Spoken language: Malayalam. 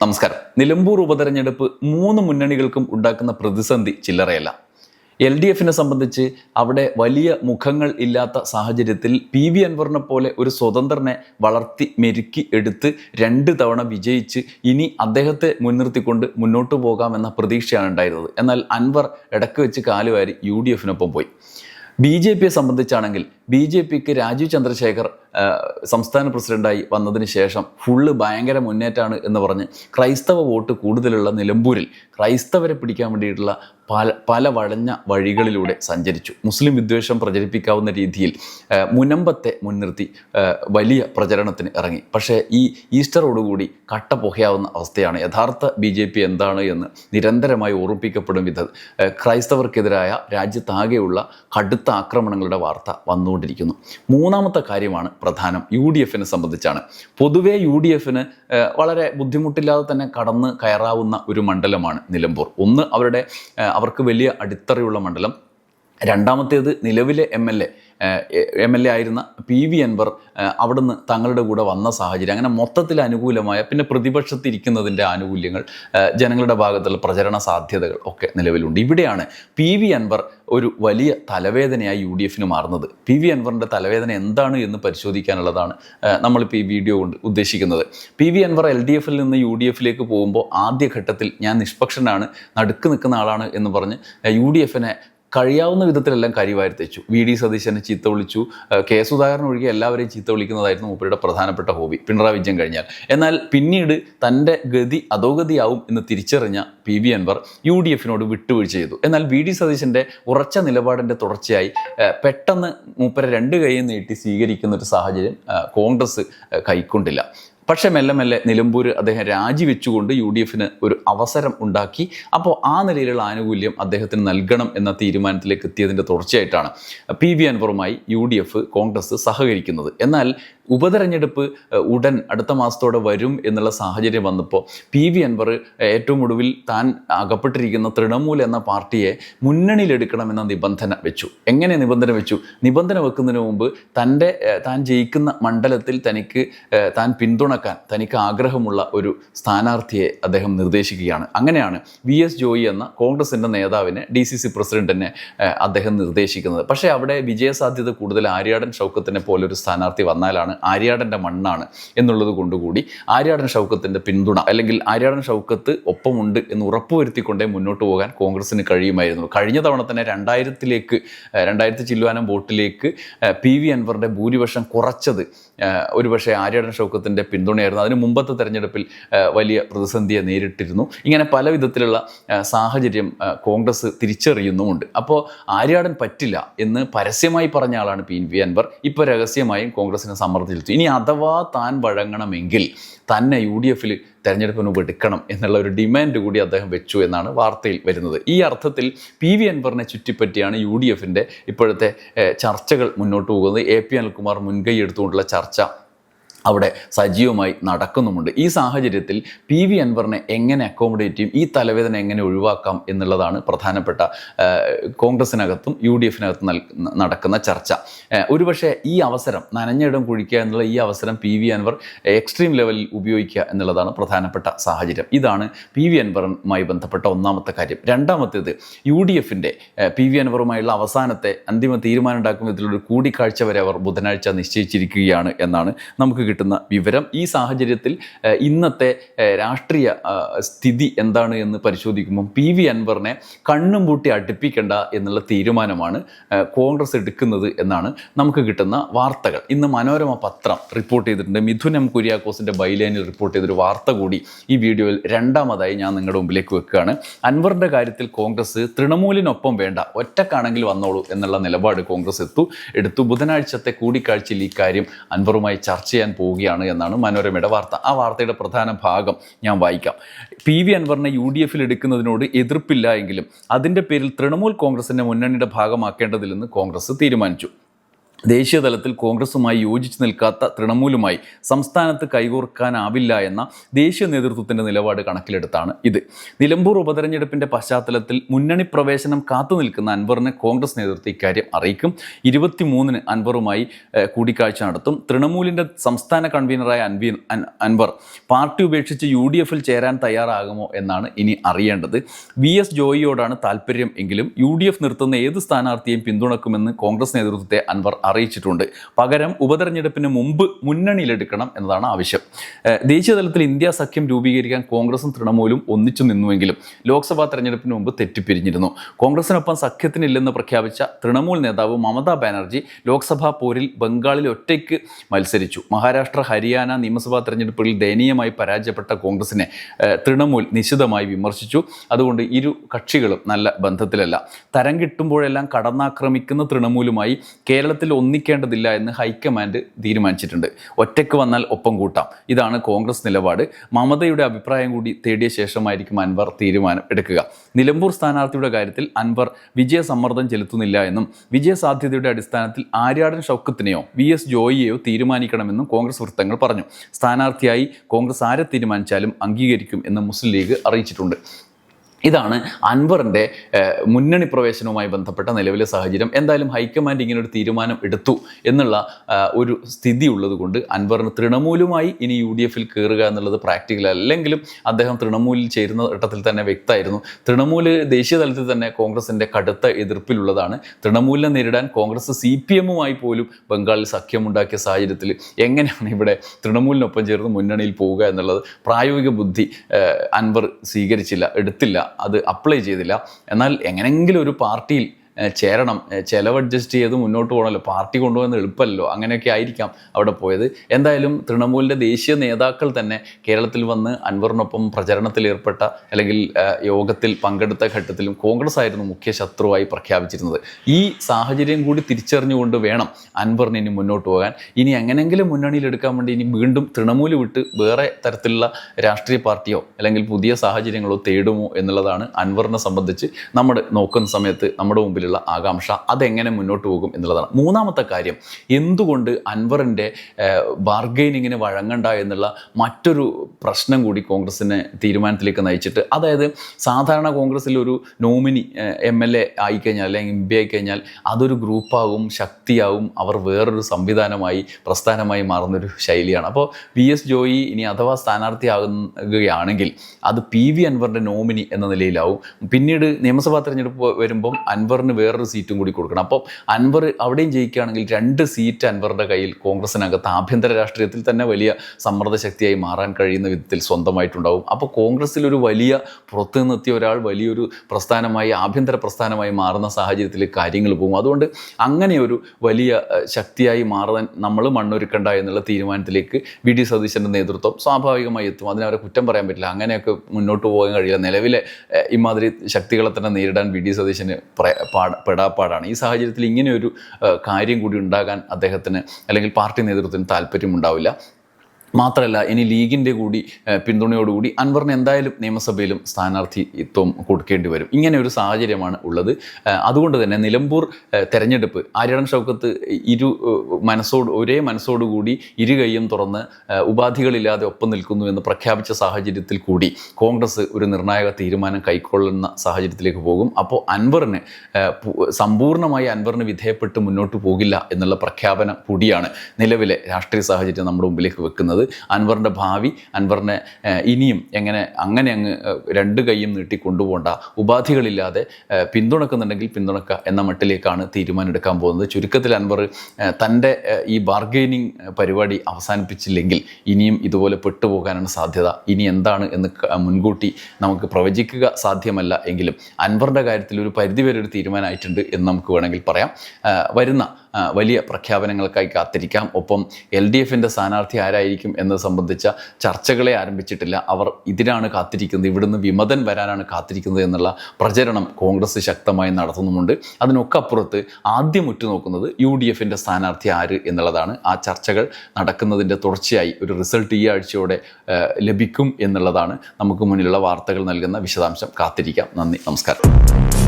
നമസ്കാരം. നിലമ്പൂർ ഉപതെരഞ്ഞെടുപ്പ് മൂന്ന് മുന്നണികൾക്കും ഉണ്ടാക്കുന്ന പ്രതിസന്ധി ചില്ലറയല്ല. എൽ ഡി എഫിനെ സംബന്ധിച്ച് അവിടെ വലിയ മുഖങ്ങൾ ഇല്ലാത്ത സാഹചര്യത്തിൽ പി വി അൻവറിനെ പോലെ ഒരു സ്വതന്ത്രനെ വളർത്തി മെരുക്കി എടുത്ത് രണ്ട് തവണ വിജയിച്ച് ഇനി അദ്ദേഹത്തെ മുൻനിർത്തിക്കൊണ്ട് മുന്നോട്ട് പോകാമെന്ന പ്രതീക്ഷയാണ് ഉണ്ടായിരുന്നത്. എന്നാൽ അൻവർ ഇടയ്ക്ക് വെച്ച് കാലുവാരി യു ഡി എഫിനൊപ്പം പോയി. ബി ജെ പിയെ സംബന്ധിച്ചാണെങ്കിൽ ബി ജെ പിക്ക് രാജീവ് ചന്ദ്രശേഖർ സംസ്ഥാന പ്രസിഡന്റായി വന്നതിന് ശേഷം ഫുള്ള് ഭയങ്കര മുന്നേറ്റമാണ് എന്ന് പറഞ്ഞ് ക്രൈസ്തവ വോട്ട് കൂടുതലുള്ള നിലമ്പൂരിൽ ക്രൈസ്തവരെ പിടിക്കാൻ വേണ്ടിയിട്ടുള്ള പല പല വഴികളിലൂടെ സഞ്ചരിച്ചു. മുസ്ലിം വിദ്വേഷം പ്രചരിപ്പിക്കാവുന്ന രീതിയിൽ മുനമ്പത്തെ മുൻനിർത്തി വലിയ പ്രചരണത്തിന് ഇറങ്ങി. പക്ഷേ ഈ ഈസ്റ്ററോടുകൂടി കട്ട പുകയാവുന്ന അവസ്ഥയാണ്. യഥാർത്ഥ ബി ജെ പി എന്താണ് എന്ന് നിരന്തരമായി ഓർമ്മിപ്പിക്കപ്പെടും വിധം ക്രൈസ്തവർക്കെതിരായ രാജ്യത്താകെയുള്ള കടുത്ത ആക്രമണങ്ങളുടെ വാർത്ത വന്നുകൊണ്ടിരിക്കുന്നു മൂന്നാമത്തെ കാര്യമാണ് പ്രധാനം യു ഡി എഫിനെ സംബന്ധിച്ചാണ്. പൊതുവേ യു ഡി എഫിന് വളരെ ബുദ്ധിമുട്ടില്ലാതെ തന്നെ കടന്ന് കയറാവുന്ന ഒരു മണ്ഡലമാണ് നിലമ്പൂർ. ഒന്ന് അവരുടെ അവർക്ക് വലിയ അടിത്തറയുള്ള മണ്ഡലം. രണ്ടാമത്തേത് നിലവിലെ M L A M L A ആയിരുന്ന പി വി അൻവർ അവിടുന്ന് തങ്ങളുടെ കൂടെ വന്ന സാഹചര്യം. അങ്ങനെ മൊത്തത്തിൽ അനുകൂലമായ പിന്നെ പ്രതിപക്ഷത്തിരിക്കുന്നതിന്റെ ആനുകൂല്യങ്ങൾ ജനങ്ങളുടെ ഭാഗത്തുള്ള പ്രചരണ സാധ്യതകൾ ഒക്കെ നിലവിലുണ്ട്. ഇവിടെയാണ് പി വി അൻവർ ഒരു വലിയ തലവേദനയായി യു ഡി എഫിന് മാറുന്നത്. പി വി അൻവറിന്റെ തലവേദന എന്താണ് എന്ന് പരിശോധിക്കാനുള്ളതാണ് നമ്മളിപ്പോൾ ഈ വീഡിയോ കൊണ്ട് ഉദ്ദേശിക്കുന്നത്. P V Anvar L D എഫിൽ നിന്ന് യു ഡി എഫിലേക്ക് പോകുമ്പോൾ ആദ്യഘട്ടത്തിൽ ഞാൻ നിഷ്പക്ഷനാണ് നടുക്ക് നിൽക്കുന്ന ആളാണ് എന്ന് പറഞ്ഞ് യു ഡി എഫിനെ കഴിയാവുന്ന വിധത്തിലെല്ലാം കരിവാരി തെച്ചു. വി. ഡി. സതീശനെ ചീത്ത വിളിച്ചു. കെ. സുധാകരൻ ഒഴികെ എല്ലാവരെയും ചീത്ത വിളിക്കുന്നതായിരുന്നു മൂപ്പരുടെ പ്രധാനപ്പെട്ട ഹോബി. പിണറായി വിജയൻ കഴിഞ്ഞാൽ. എന്നാൽ പിന്നീട് തന്റെ ഗതി അധോഗതിയാവും എന്ന് തിരിച്ചറിഞ്ഞ P. V. Anvar U. D. എഫിനോട് വിട്ടുവീഴ്ച ചെയ്തു. എന്നാൽ വി. ഡി. സതീശന്റെ ഉറച്ച നിലപാടിന്റെ തുടർച്ചയായി പെട്ടെന്ന് മൂപ്പരെ രണ്ട് കൈയും നീട്ടി സ്വീകരിക്കുന്ന ഒരു സാഹചര്യം കോൺഗ്രസ് കൈക്കൊണ്ടില്ല. പക്ഷേ മെല്ലെ മെല്ലെ നിലമ്പൂർ അദ്ദേഹം രാജിവെച്ചുകൊണ്ട് യു ഡി എഫിന് ഒരു അവസരം ഉണ്ടാക്കി. അപ്പോൾ ആ നിലയിലുള്ള ആനുകൂല്യം അദ്ദേഹത്തിന് നൽകണം എന്ന തീരുമാനത്തിലേക്ക് എത്തിയതിന്റെ തുടർച്ചയായിട്ടാണ് പി വി അൻവറുമായി യു ഡി എഫ് കോൺഗ്രസ് സഹകരിക്കുന്നത്. എന്നാൽ ഉപതെരഞ്ഞെടുപ്പ് ഉടൻ അടുത്ത മാസത്തോടെ വരും എന്നുള്ള സാഹചര്യം വന്നപ്പോൾ പി വി അൻവർ ഏറ്റവും ഒടുവിൽ താൻ അകപ്പെട്ടിരിക്കുന്ന തൃണമൂൽ എന്ന പാർട്ടിയെ മുന്നണിയിലെടുക്കണമെന്ന നിബന്ധന വെച്ചു. എങ്ങനെ നിബന്ധന വെച്ചു? നിബന്ധന വെക്കുന്നതിന് മുമ്പ് തന്റെ താൻ ജയിക്കുന്ന മണ്ഡലത്തിൽ തനിക്ക് താൻ പിന്തുണക്കാൻ തനിക്ക് ആഗ്രഹമുള്ള ഒരു സ്ഥാനാർത്ഥിയെ അദ്ദേഹം നിർദ്ദേശിക്കുകയാണ്. അങ്ങനെയാണ് വി എസ് ജോയി എന്ന കോൺഗ്രസിന്റെ നേതാവിനെ ഡി സി സി പ്രസിഡന്റിനെ അദ്ദേഹം നിർദ്ദേശിക്കുന്നത്. പക്ഷേ അവിടെ വിജയസാധ്യത കൂടുതൽ ആര്യാടൻ ഷൗക്കത്തിനെ പോലൊരു സ്ഥാനാർത്ഥി വന്നാലാണ് ആര്യാടന്റെ മണ്ണാണ് എന്നുള്ളത് കൊണ്ടുകൂടി ആര്യാടൻ ഷൗക്കത്തിന്റെ പിന്തുണ അല്ലെങ്കിൽ ആര്യാടൻ ഷൗക്കത്ത് ഒപ്പമുണ്ട് എന്ന് ഉറപ്പുവരുത്തിക്കൊണ്ടേ മുന്നോട്ട് പോകാൻ കോൺഗ്രസിന് കഴിയുമായിരുന്നു. കഴിഞ്ഞ തവണ തന്നെ രണ്ടായിരത്തിലേക്ക് രണ്ടായിരത്തി ചില്ലുവാനം വോട്ടിലേക്ക് പി വി അൻവറിന്റെ ഭൂരിപക്ഷം കുറച്ചത് ഒരുപക്ഷെ ആര്യാടൻ ഷൗക്കത്തിന്റെ പിന്തുണയായിരുന്നു. അതിന് മുമ്പത്തെ തെരഞ്ഞെടുപ്പിൽ വലിയ പ്രതിസന്ധിയെ നേരിട്ടിരുന്നു. ഇങ്ങനെ പല വിധത്തിലുള്ള സാഹചര്യം കോൺഗ്രസ് തിരിച്ചറിയുന്നുമുണ്ട്. അപ്പോൾ ആര്യാടൻ പറ്റില്ല എന്ന് പരസ്യമായി പറഞ്ഞ ആളാണ് പി എൻ വി അൻവർ. ഇപ്പോൾ രഹസ്യമായും കോൺഗ്രസിനെ സമ്മർദ്ദിച്ചു ഇനി അഥവാ താൻ വഴങ്ങണമെങ്കിൽ തന്നെ യു ഡി എഫിൽ തെരഞ്ഞെടുപ്പിന് മുമ്പ് എടുക്കണം എന്നുള്ള ഒരു ഡിമാൻഡ് കൂടി അദ്ദേഹം വെച്ചു എന്നാണ് വാർത്തയിൽ വരുന്നത്. ഈ അർത്ഥത്തിൽ പി വി അൻവറിനെ ചുറ്റിപ്പറ്റിയാണ് യു ഡി എഫിന്റെ ഇപ്പോഴത്തെ ചർച്ചകൾ മുന്നോട്ട് പോകുന്നത്. എ പി അനിൽകുമാർ മുൻകൈ എടുത്തുകൊണ്ടുള്ള ചർച്ച അവിടെ സജീവമായി നടക്കുന്നുമുണ്ട്. ഈ സാഹചര്യത്തിൽ പി വി അൻവറിനെ എങ്ങനെ അക്കോമഡേറ്റ് ചെയ്യും? ഈ തലവേദന എങ്ങനെ ഒഴിവാക്കാം എന്നുള്ളതാണ് പ്രധാനപ്പെട്ട കോൺഗ്രസിനകത്തും യു ഡി എഫിനകത്തും നടക്കുന്ന ചർച്ച. ഒരുപക്ഷെ ഈ അവസരം നനഞ്ഞിടം കുഴിക്കുക എന്നുള്ള ഈ അവസരം പി വി അൻവർ എക്സ്ട്രീം ലെവലിൽ ഉപയോഗിക്കുക എന്നുള്ളതാണ് പ്രധാനപ്പെട്ട സാഹചര്യം. ഇതാണ് പി വി അൻവറുമായി ബന്ധപ്പെട്ട ഒന്നാമത്തെ കാര്യം. രണ്ടാമത്തേത് യു ഡി എഫിന്റെ പി വി അൻവറുമായുള്ള അവസാനത്തെ അന്തിമ തീരുമാനം ഉണ്ടാക്കുന്ന വിധത്തിലൊരു കൂടിക്കാഴ്ച വരെ അവർ ബുധനാഴ്ച നിശ്ചയിച്ചിരിക്കുകയാണ് എന്നാണ് നമുക്ക് കിട്ടുന്ന വിവരം ഈ സാഹചര്യത്തിൽ ഇന്നത്തെ രാഷ്ട്രീയ സ്ഥിതി എന്താണ് എന്ന് പരിശോധിക്കുമ്പോൾ പി വി അൻവറിനെ കണ്ണും പൂട്ടി അടുപ്പിക്കേണ്ട എന്നുള്ള തീരുമാനമാണ് കോൺഗ്രസ് എടുക്കുന്നത് എന്നാണ് നമുക്ക് കിട്ടുന്ന വാർത്തകൾ. ഇന്ന് മനോരമ പത്രം റിപ്പോർട്ട് ചെയ്തിട്ടുണ്ട്. മിഥുൻ എം കുര്യാക്കോസിന്റെ ബൈലൈനിൽ റിപ്പോർട്ട് ചെയ്തൊരു വാർത്ത കൂടി ഈ വീഡിയോയിൽ രണ്ടാമതായി ഞാൻ നിങ്ങളുടെ മുമ്പിലേക്ക് വെക്കുകയാണ്. അൻവറിന്റെ കാര്യത്തിൽ കോൺഗ്രസ് തൃണമൂലിനൊപ്പം വേണ്ട ഒറ്റക്കാണെങ്കിൽ വന്നോളൂ എന്നുള്ള നിലപാട് കോൺഗ്രസ് എത്തു എടുത്തു. ബുധനാഴ്ചത്തെ കൂടിക്കാഴ്ചയിൽ ഈ കാര്യം അൻവറുമായി ചർച്ച ചെയ്യാൻ പോവുകയാണ് എന്നാണ് മനോരമയുടെ വാർത്ത. ആ വാർത്തയുടെ പ്രധാന ഭാഗം ഞാൻ വായിക്കാം. പി വി അൻവറിനെ യു ഡി എഫിൽ എടുക്കുന്നതിനോട് എതിർപ്പില്ല എങ്കിലും അതിന്റെ പേരിൽ തൃണമൂൽ കോൺഗ്രസിനെ മുന്നണിയുടെ ഭാഗമാക്കേണ്ടതില്ലെന്ന് കോൺഗ്രസ് തീരുമാനിച്ചു. ദേശീയ തലത്തിൽ കോൺഗ്രസുമായി യോജിച്ച് നിൽക്കാത്ത തൃണമൂലുമായി സംസ്ഥാനത്ത് കൈകോർക്കാനാവില്ല എന്ന ദേശീയ നേതൃത്വത്തിന്റെ നിലപാട് കണക്കിലെടുത്താണ് ഇത്. നിലമ്പൂർ ഉപതെരഞ്ഞെടുപ്പിന്റെ പശ്ചാത്തലത്തിൽ മുന്നണി പ്രവേശനം കാത്തു നിൽക്കുന്ന അൻവറിനെ കോൺഗ്രസ് നേതൃത്വം ഇക്കാര്യം അറിയിക്കും. ഇരുപത്തിമൂന്നിന് അൻവറുമായി കൂടിക്കാഴ്ച നടത്തും. തൃണമൂലിന്റെ സംസ്ഥാന കൺവീനറായ അൻവി അൻവർ പാർട്ടി ഉപേക്ഷിച്ച് യു ഡി എഫിൽ ചേരാൻ തയ്യാറാകുമോ എന്നാണ് ഇനി അറിയേണ്ടത്. വി എസ് ജോയിയോടാണ് താല്പര്യം എങ്കിലും യു ഡി എഫ് നിർത്തുന്ന ഏത് സ്ഥാനാർത്ഥിയെയും പിന്തുണക്കുമെന്ന് കോൺഗ്രസ് നേതൃത്വത്തെ അൻവർ അറിയിച്ചിട്ടുണ്ട്. പകരം ഉപതെരഞ്ഞെടുപ്പിന് മുമ്പ് മുന്നണിയിലെടുക്കണം എന്നതാണ് ആവശ്യം. ദേശീയ തലത്തിൽ ഇന്ത്യ സഖ്യം രൂപീകരിക്കാൻ കോൺഗ്രസും തൃണമൂലും ഒന്നിച്ചു നിന്നുവെങ്കിലും ലോക്സഭാ തെരഞ്ഞെടുപ്പിന് മുമ്പ് തെറ്റിപ്പിരിഞ്ഞിരുന്നു. കോൺഗ്രസിനൊപ്പം സഖ്യത്തിനില്ലെന്ന് പ്രഖ്യാപിച്ച തൃണമൂൽ നേതാവ് മമതാ ബാനർജി ലോക്സഭാ പോരിൽ ബംഗാളിൽ ഒറ്റയ്ക്ക് മത്സരിച്ചു. മഹാരാഷ്ട്ര ഹരിയാന നിയമസഭാ തെരഞ്ഞെടുപ്പുകളിൽ ദയനീയമായി പരാജയപ്പെട്ട കോൺഗ്രസിനെ തൃണമൂൽ നിശിതമായി വിമർശിച്ചു. അതുകൊണ്ട് ഇരു കക്ഷികളും നല്ല ബന്ധത്തിലല്ല. തരം കിട്ടുമ്പോഴെല്ലാം കടന്നാക്രമിക്കുന്ന തൃണമൂലുമായി കേരളത്തിൽ ഒന്നിക്കേണ്ടതില്ല എന്ന് ഹൈക്കമാൻഡ് തീരുമാനിച്ചിട്ടുണ്ട്. ഒറ്റയ്ക്ക് വന്നാൽ ഒപ്പം കൂട്ടാം. ഇതാണ് കോൺഗ്രസ് നിലപാട്. മമതയുടെ അഭിപ്രായം കൂടി തേടിയ ശേഷമായിരിക്കും അൻവർ തീരുമാനം എടുക്കുക. നിലമ്പൂർ സ്ഥാനാർത്ഥിയുടെ കാര്യത്തിൽ അൻവർ വിജയസമ്മർദ്ദം ചെലുത്തുന്നില്ല എന്നും വിജയസാധ്യതയുടെ അടിസ്ഥാനത്തിൽ ആര്യാടൻ ഷൗക്കത്തിനെയോ വി എസ് ജോയിയെയോ തീരുമാനിക്കണമെന്നും കോൺഗ്രസ് വൃത്തങ്ങൾ പറഞ്ഞു. സ്ഥാനാർത്ഥിയായി കോൺഗ്രസ് ആരെ തീരുമാനിച്ചാലും അംഗീകരിക്കും എന്ന് മുസ്ലിം ലീഗ് അറിയിച്ചിട്ടുണ്ട്. ഇതാണ് അൻവറിന്റെ മുന്നണി പ്രവേശനവുമായി ബന്ധപ്പെട്ട നിലവിലെ സാഹചര്യം. എന്തായാലും ഹൈക്കമാൻഡ് ഇങ്ങനെ ഒരു തീരുമാനം എടുത്തു എന്നുള്ള ഒരു സ്ഥിതി ഉള്ളതുകൊണ്ട് അൻവറിന് തൃണമൂലുമായി ഇനി യു ഡി എഫിൽ കയറുക എന്നുള്ളത് പ്രാക്ടിക്കൽ അല്ലെങ്കിലും അദ്ദേഹം തൃണമൂലിൽ ചേരുന്ന ഘട്ടത്തിൽ തന്നെ വ്യക്തമായിരുന്നു. തൃണമൂൽ ദേശീയ തലത്തിൽ തന്നെ കോൺഗ്രസിന്റെ കടുത്ത എതിർപ്പിലുള്ളതാണ്. തൃണമൂലിനെ നേരിടാൻ കോൺഗ്രസ് സി പി എമ്മുമായി പോലും ബംഗാളിൽ സഖ്യമുണ്ടാക്കിയ സാഹചര്യത്തിൽ എങ്ങനെയാണ് ഇവിടെ തൃണമൂലിനൊപ്പം ചേർന്ന് മുന്നണിയിൽ പോവുക എന്നുള്ളത് പ്രായോഗിക ബുദ്ധി അൻവർ സ്വീകരിച്ചില്ല എടുത്തില്ല. അത് അപ്ലൈ ചെയ്തില്ല. എന്നാൽ എങ്ങനെങ്കിലും ഒരു പാർട്ടിയിൽ ചേരണം. ചിലവ് അഡ്ജസ്റ്റ് ചെയ്ത് മുന്നോട്ട് പോകണമല്ലോ. പാർട്ടി കൊണ്ടുപോകുന്ന എളുപ്പമല്ലോ. അങ്ങനെയൊക്കെ ആയിരിക്കാം അവിടെ പോയത്. എന്തായാലും തൃണമൂലിന്റെ ദേശീയ നേതാക്കൾ തന്നെ കേരളത്തിൽ വന്ന് അൻവറിനൊപ്പം പ്രചരണത്തിൽ ഏർപ്പെട്ട അല്ലെങ്കിൽ യോഗത്തിൽ പങ്കെടുത്ത ഘട്ടത്തിലും കോൺഗ്രസ് ആയിരുന്നു മുഖ്യ ശത്രുവായി പ്രഖ്യാപിച്ചിരുന്നത്. ഈ സാഹചര്യം കൂടി തിരിച്ചറിഞ്ഞുകൊണ്ട് വേണം അൻവറിന് ഇനി മുന്നോട്ട് പോകാൻ. ഇനി എങ്ങനെങ്കിലും മുന്നണിയിൽ എടുക്കാൻ വേണ്ടി ഇനി വീണ്ടും തൃണമൂൽ വിട്ട് വേറെ തരത്തിലുള്ള രാഷ്ട്രീയ പാർട്ടിയോ അല്ലെങ്കിൽ പുതിയ സാഹചര്യങ്ങളോ തേടുമോ എന്നുള്ളതാണ് അൻവറിനെ സംബന്ധിച്ച് നമ്മൾ നോക്കുന്ന സമയത്ത് നമ്മുടെ മുമ്പിലുള്ള ആകാംക്ഷ അതെങ്ങനെ മുന്നോട്ട് പോകും എന്നുള്ളതാണ്. മൂന്നാമത്തെ കാര്യം എന്തുകൊണ്ട് അൻവറിന്റെ ബാർഗെയിനിങ്ങിന് വഴങ്ങണ്ട എന്നുള്ള മറ്റൊരു പ്രശ്നം കൂടി കോൺഗ്രസിനെ തീരുമാനത്തിലേക്ക് നയിച്ചിട്ട് അതായത് സാധാരണ കോൺഗ്രസ്സിൽ ഒരു നോമിനി എം എൽ എ ആയിക്കഴിഞ്ഞാൽ അല്ലെങ്കിൽ എം പി ആയിക്കഴിഞ്ഞാൽ അതൊരു ഗ്രൂപ്പാകും ശക്തിയാവും അവർ വേറൊരു സംവിധാനമായി പ്രസ്ഥാനമായി മാറുന്നൊരു ശൈലിയാണ്. അപ്പോൾ വി എസ് ജോയി ഇനി അഥവാ സ്ഥാനാർത്ഥിയാകുകയാണെങ്കിൽ അത് പി വി അൻവറിന്റെ നോമിനി എന്ന നിലയിലാവും. പിന്നീട് നിയമസഭാ തെരഞ്ഞെടുപ്പ് വരുമ്പം അൻവറിന് വേറൊരു സീറ്റും കൂടി കൊടുക്കണം. അപ്പോൾ അൻവർ അവിടെയും ജയിക്കുകയാണെങ്കിൽ രണ്ട് സീറ്റ് അൻവറിന്റെ കയ്യിൽ കോൺഗ്രസിനകത്ത് ആഭ്യന്തര രാഷ്ട്രീയത്തിൽ തന്നെ വലിയ സമ്മർദ്ദ ശക്തിയായി മാറാൻ കഴിയുന്ന വിധത്തിൽ സ്വന്തമായിട്ടുണ്ടാവും. അപ്പോൾ കോൺഗ്രസ്സിൽ ഒരു വലിയ പുറത്തു നിന്നെത്തിയ ഒരാൾ വലിയൊരു പ്രസ്ഥാനമായി ആഭ്യന്തര പ്രസ്ഥാനമായി മാറുന്ന സാഹചര്യത്തിൽ കാര്യങ്ങൾ പോകും. അതുകൊണ്ട് അങ്ങനെ ഒരു വലിയ ശക്തിയായി മാറാൻ നമ്മൾ മണ്ണൊരുക്കണ്ട എന്നുള്ള തീരുമാനത്തിലേക്ക് വി. ഡി. സതീശന്റെ നേതൃത്വം സ്വാഭാവികമായി എത്തും. അതിനവരെ കുറ്റം പറയാൻ പറ്റില്ല. അങ്ങനെയൊക്കെ മുന്നോട്ട് പോകാൻ കഴിയില്ല. നിലവിലെ ഇമാതിരി ശക്തികളെ തന്നെ നേരിടാൻ വി. ഡി. സതീശന് പ്ര- പെടാപ്പാടാണ്. ഈ സാഹചര്യത്തിൽ ഇങ്ങനെയൊരു ഒരു കാര്യം കൂടി ഉണ്ടാകാൻ അദ്ദേഹത്തിന് അല്ലെങ്കിൽ പാർട്ടി നേതൃത്വത്തിന് താല്പര്യമുണ്ടാവില്ല. മാത്രമല്ല ഇനി ലീഗിന്റെ കൂടി പിന്തുണയോടുകൂടി അൻവറിന് എന്തായാലും നിയമസഭയിലും സ്ഥാനാർത്ഥിത്വം കൊടുക്കേണ്ടി വരും. ഇങ്ങനെ ഒരു സാഹചര്യമാണ് ഉള്ളത്. അതുകൊണ്ട് തന്നെ നിലമ്പൂർ തെരഞ്ഞെടുപ്പ് ആര്യടൻ ഷൗക്കത്ത് ഇരു മനസ്സോട് ഒരേ മനസ്സോടുകൂടി ഇരു കൈയും തുറന്ന് ഉപാധികളില്ലാതെ ഒപ്പം നിൽക്കുന്നു എന്ന് പ്രഖ്യാപിച്ച സാഹചര്യത്തിൽ കൂടി കോൺഗ്രസ് ഒരു നിർണായക തീരുമാനം കൈക്കൊള്ളുന്ന സാഹചര്യത്തിലേക്ക് പോകും. അപ്പോൾ അൻവറിന് സമ്പൂർണമായി അൻവറിന് വിധേയപ്പെട്ട് മുന്നോട്ട് പോകില്ല എന്നുള്ള പ്രഖ്യാപനം കൂടിയാണ് നിലവിലെ രാഷ്ട്രീയ സാഹചര്യം നമ്മുടെ മുമ്പിലേക്ക് വെക്കുന്നത്. അൻവറിന്റെ ഭാവി അൻവറിനെ ഇനിയും എങ്ങനെ അങ്ങനെ അങ്ങ് രണ്ട് കൈയും നീട്ടി കൊണ്ടുപോകേണ്ട ഉപാധികളില്ലാതെ പിന്തുണക്കുന്നുണ്ടെങ്കിൽ പിന്തുണക്കുക എന്ന മട്ടിലേക്കാണ് തീരുമാനം എടുക്കാൻ പോകുന്നത്. ചുരുക്കത്തിൽ അൻവർ തന്റെ ഈ ബാർഗെയിനിങ് പരിപാടി അവസാനിപ്പിച്ചില്ലെങ്കിൽ ഇനിയും ഇതുപോലെ പെട്ടുപോകാനാണ് സാധ്യത. ഇനി എന്താണ് എന്ന് മുൻകൂട്ടി നമുക്ക് പ്രവചിക്കുക സാധ്യമല്ല എങ്കിലും അൻവറിന്റെ കാര്യത്തിൽ ഒരു പരിധിവരെ ഒരു തീരുമാനമായിട്ടുണ്ട് എന്ന് നമുക്ക് വേണമെങ്കിൽ പറയാം. വരുന്ന വലിയ പ്രഖ്യാപനങ്ങൾക്കായി കാത്തിരിക്കാം. ഒപ്പം എൽ ഡി എഫിന്റെ സ്ഥാനാർത്ഥി ആരായിരിക്കും എന്നത് സംബന്ധിച്ച ചർച്ചകളെ ആരംഭിച്ചിട്ടില്ല. അവർ ഇതിനാണ് കാത്തിരിക്കുന്നത്. ഇവിടുന്ന് വിമതൻ വരാനാണ് കാത്തിരിക്കുന്നത് എന്നുള്ള പ്രചരണം കോൺഗ്രസ് ശക്തമായി നടത്തുന്നുമുണ്ട്. അതിനൊക്കെ അപ്പുറത്ത് ആദ്യം ഉറ്റുനോക്കുന്നത് യു ഡി എഫിന്റെ സ്ഥാനാർത്ഥി ആര് എന്നുള്ളതാണ്. ആ ചർച്ചകൾ നടക്കുന്നതിന്റെ തുടർച്ചയായി ഒരു റിസൾട്ട് ഈ ആഴ്ചയോടെ ലഭിക്കും എന്നുള്ളതാണ്. നമുക്ക് മുന്നിലുള്ള വാർത്തകൾ നൽകുന്ന വിശദാംശം കാത്തിരിക്കാം. നന്ദി. നമസ്കാരം.